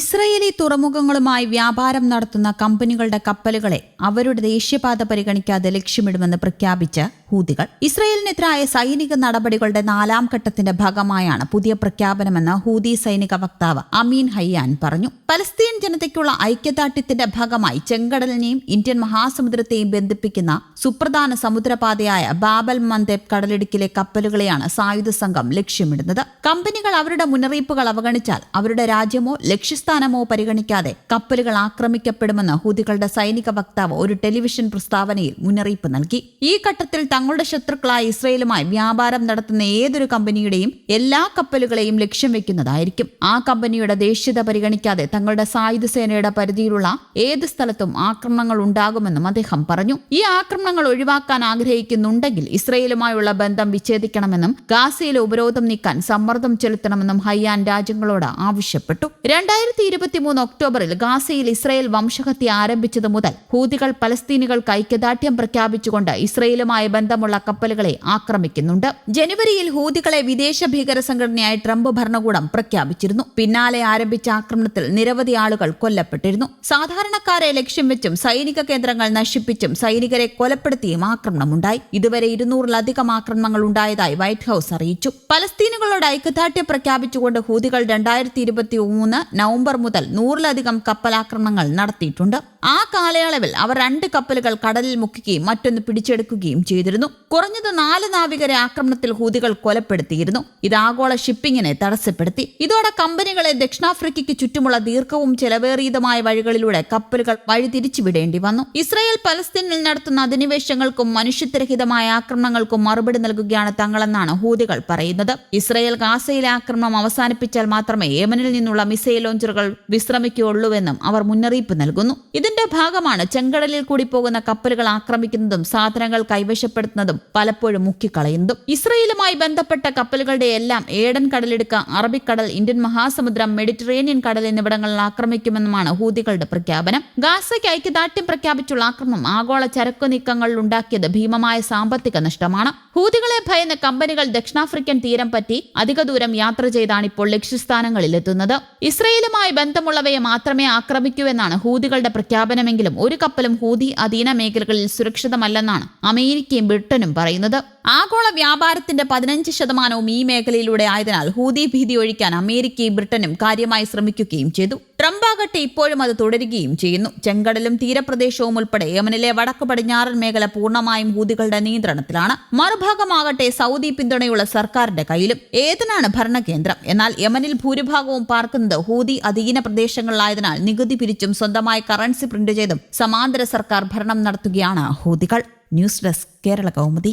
Israeli തുറമുഖങ്ങളുമായി വ്യാപാരം നടത്തുന്ന കമ്പനികളുടെ കപ്പലുകളെ അവരുടെ ദേശീയപാത പരിഗണിക്കാതെ ലക്ഷ്യമിടുമെന്ന് പ്രഖ്യാപിച്ച് ഹൂതികൾ ഇസ്രയേലിനെതിരായ സൈനിക നടപടികളുടെ നാലാം ഘട്ടത്തിന്റെ ഭാഗമായാണ് പുതിയ പ്രഖ്യാപനമെന്ന് ഹൂതി സൈനിക വക്താവ് അമീൻ ഹയ്യാൻ പറഞ്ഞു. പലസ്തീൻ ജനതയ്ക്കുള്ള ഐക്യദാർഢ്യത്തിന്റെ ഭാഗമായി ചെങ്കടലിനെയും ഇന്ത്യൻ മഹാസമുദ്രത്തെയും ബന്ധിപ്പിക്കുന്ന സുപ്രധാന സമുദ്രപാതയായ ബാബൽ മന്ദേബ് കടലിടുക്കിലെ കപ്പലുകളെയാണ് സായുധ സംഘം ലക്ഷ്യമിടുന്നത്. കമ്പനികൾ അവരുടെ മുന്നറിയിപ്പുകൾ അവഗണിച്ചാൽ അവരുടെ രാജ്യമോ ലക്ഷ്യസ്ഥാനമോ പരിഗണിക്കാതെ കപ്പലുകൾ ആക്രമിക്കപ്പെടുമെന്ന് ഹൂതികളുടെ സൈനിക വക്താവ് ഒരു ടെലിവിഷൻ പ്രസ്താവനയിൽ മുന്നറിയിപ്പ് നൽകി. ഈ ഘട്ടത്തിൽ തങ്ങളുടെ ശത്രുക്കളായ ഇസ്രയേലുമായി വ്യാപാരം നടത്തുന്ന ഏതൊരു കമ്പനിയുടെയും എല്ലാ കപ്പലുകളെയും ലക്ഷ്യം വെക്കുന്നതായിരിക്കും. ആ കമ്പനിയുടെ ദേശീയത പരിഗണിക്കാതെ തങ്ങളുടെ സായുധ സേനയുടെ പരിധിയിലുള്ള ഏത് സ്ഥലത്തും ആക്രമണങ്ങൾ ഉണ്ടാകുമെന്നും അദ്ദേഹം പറഞ്ഞു. ഈ ആക്രമണങ്ങൾ ഒഴിവാക്കാൻ ആഗ്രഹിക്കുന്നുണ്ടെങ്കിൽ ഇസ്രയേലുമായുള്ള ബന്ധം വിച്ഛേദിക്കണമെന്നും ഗാസയിലെ ഉപരോധം നീക്കാൻ സമ്മർദ്ദം ചെലുത്തണമെന്നും ഹയ്യാൻ രാജ്യങ്ങളോട് ആവശ്യപ്പെട്ടു. രണ്ടായിരത്തി ഇരുപത്തിമൂന്ന് ഒക്ടോബറിൽ ഗാസയിൽ ഇസ്രയേൽ വംശഹത്യ ആരംഭിച്ചതു മുതൽ ഹൂതികൾ പലസ്തീനികൾക്ക് ഐക്യദാർഢ്യം പ്രഖ്യാപിച്ചുകൊണ്ട് ഇസ്രയേലുമായി ബന്ധമുള്ള കപ്പലുകളെ ആക്രമിക്കുന്നുണ്ട്. ജനുവരിയിൽ ഹൂതികളെ വിദേശ ഭീകര സംഘടനയായി ട്രംപ് ഭരണകൂടം പ്രഖ്യാപിച്ചിരുന്നു. പിന്നാലെ ആരംഭിച്ച ആക്രമണത്തിൽ നിരവധി ആളുകൾ കൊല്ലപ്പെട്ടിരുന്നു. സാധാരണക്കാരെ ലക്ഷ്യം വെച്ചും സൈനിക കേന്ദ്രങ്ങൾ നശിപ്പിച്ചും സൈനികരെ കൊലപ്പെടുത്തിയും ആക്രമണമുണ്ടായി. ഇതുവരെ ഇരുന്നൂറിലധികം ആക്രമണങ്ങൾ ഉണ്ടായതായി വൈറ്റ് ഹൌസ് അറിയിച്ചു. പലസ്തീനുകളോട് ഐക്യദാർഢ്യം പ്രഖ്യാപിച്ചുകൊണ്ട് ഹൂതികൾ രണ്ടായിരത്തി ഇരുപത്തി മൂന്ന് നവംബർ മുതൽ നൂറിലധികം കപ്പലാക്രമണങ്ങൾ നടത്തിയിട്ടുണ്ട്. ആ കാലയളവിൽ അവർ രണ്ട് കപ്പലുകൾ കടലിൽ മുക്കുകയും മറ്റൊന്ന് പിടിച്ചെടുക്കുകയും ചെയ്തിരുന്നു. കുറഞ്ഞത് നാല് നാവികരെ ആക്രമണത്തിൽ ഹൂതികൾ കൊലപ്പെടുത്തിയിരുന്നു. ഇത് ആഗോള ഷിപ്പിങ്ങിനെ തടസ്സപ്പെടുത്തി. ഇതോടെ കമ്പനികളെ ദക്ഷിണാഫ്രിക്കയ്ക്ക് ചുറ്റുമുള്ള ദീർഘവും ചെലവേറിയതുമായ വഴികളിലൂടെ കപ്പലുകൾ വഴിതിരിച്ചുവിടേണ്ടി വന്നു. ഇസ്രായേൽ പലസ്തീനിൽ നടത്തുന്ന അധിനിവേശങ്ങൾക്കും മനുഷ്യത്വരഹിതമായ ആക്രമണങ്ങൾക്കും മറുപടി നൽകുകയാണ് തങ്ങളെന്നാണ് ഹൂതികൾ പറയുന്നത്. ഇസ്രായേൽ ഗാസയിലെ ആക്രമണം അവസാനിപ്പിച്ചാൽ മാത്രമേ യമനിൽ നിന്നുള്ള മിസൈൽ ലോഞ്ചറുകൾ വിശ്രമിക്കുകയുള്ളൂവെന്നും അവർ മുന്നറിയിപ്പ് നൽകുന്നു. ഇതിന്റെ ഭാഗമാണ് ചെങ്കടലിൽ കൂടി പോകുന്ന കപ്പലുകൾ ആക്രമിക്കുന്നതും സാധനങ്ങൾ കൈവശപ്പെടുത്തുന്നതും പലപ്പോഴും മുക്കിക്കളയുന്നതും. ഇസ്രയേലുമായി ബന്ധപ്പെട്ട കപ്പലുകളുടെ എല്ലാം ഏഡൻ കടലെടുക്ക അറബിക്കടൽ ഇന്ത്യൻ മഹാസമുദ്രം മെഡിറ്ററേനിയൻ കടൽ എന്നിവിടങ്ങളിൽ ആക്രമിക്കുമെന്നുമാണ് ഹൂതികളുടെ പ്രഖ്യാപനം. ഗാസയ്ക്ക് ഐക്യദാർഢ്യം പ്രഖ്യാപിച്ചുള്ള ആക്രമണം ആഗോള ചരക്കു നീക്കങ്ങളിൽ ഉണ്ടാക്കിയത് ഭീമമായ സാമ്പത്തിക നഷ്ടമാണ്. ഹൂതികളെ ഭയന്ന് കമ്പനികൾ ദക്ഷിണാഫ്രിക്കൻ തീരം പറ്റി അധിക ദൂരം യാത്ര ചെയ്താണ് ഇപ്പോൾ ലക്ഷ്യസ്ഥാനങ്ങളിൽ എത്തുന്നത് ഇസ്രയേലുമായി ബന്ധമുള്ളവയെ മാത്രമേ ആക്രമിക്കൂ എന്നാണ് ഹൂതികളുടെ പ്രഖ്യാപനമെങ്കിലും ഒരു കപ്പലും ഹൂതി അധീന മേഖലകളിൽ സുരക്ഷിതമല്ലെന്നാണ് അമേരിക്കയും ബ്രിട്ടനും പറയുന്നത്. ആഗോള വ്യാപാരത്തിന്റെ പതിനഞ്ച് ശതമാനവും ഈ മേഖലയിലൂടെ ആയതിനാൽ ഹൂതി ഭീതി ഒഴിക്കാൻ അമേരിക്കയും ബ്രിട്ടനും കാര്യമായി ശ്രമിക്കുകയും ചെയ്തു. ട്രംപ് ആകട്ടെ ഇപ്പോഴും അത് തുടരുകയും ചെയ്യുന്നു. ചെങ്കടലും തീരപ്രദേശവും ഉൾപ്പെടെ യമനിലെ വടക്ക് പടിഞ്ഞാറൻ മേഖല പൂർണമായും ഹൂതികളുടെ നിയന്ത്രണത്തിലാണ്. മറുഭാഗമാകട്ടെ സൗദി പിന്തുണയുള്ള സർക്കാരിന്റെ കയ്യിലും ഏതിനാണ് ഭരണകേന്ദ്രം? എന്നാൽ യമനിൽ ഭൂരിഭാഗവും പാർക്കുന്നത് ഹൂതി അധീന പ്രദേശങ്ങളിലായതിനാൽ നികുതി പിരിച്ചും സ്വന്തമായി കറൻസി പ്രിന്റ് ചെയ്തും സമാന്തര സർക്കാർ ഭരണം നടത്തുകയാണ് ഹൂതികൾ. News desk Kerala Kaumudi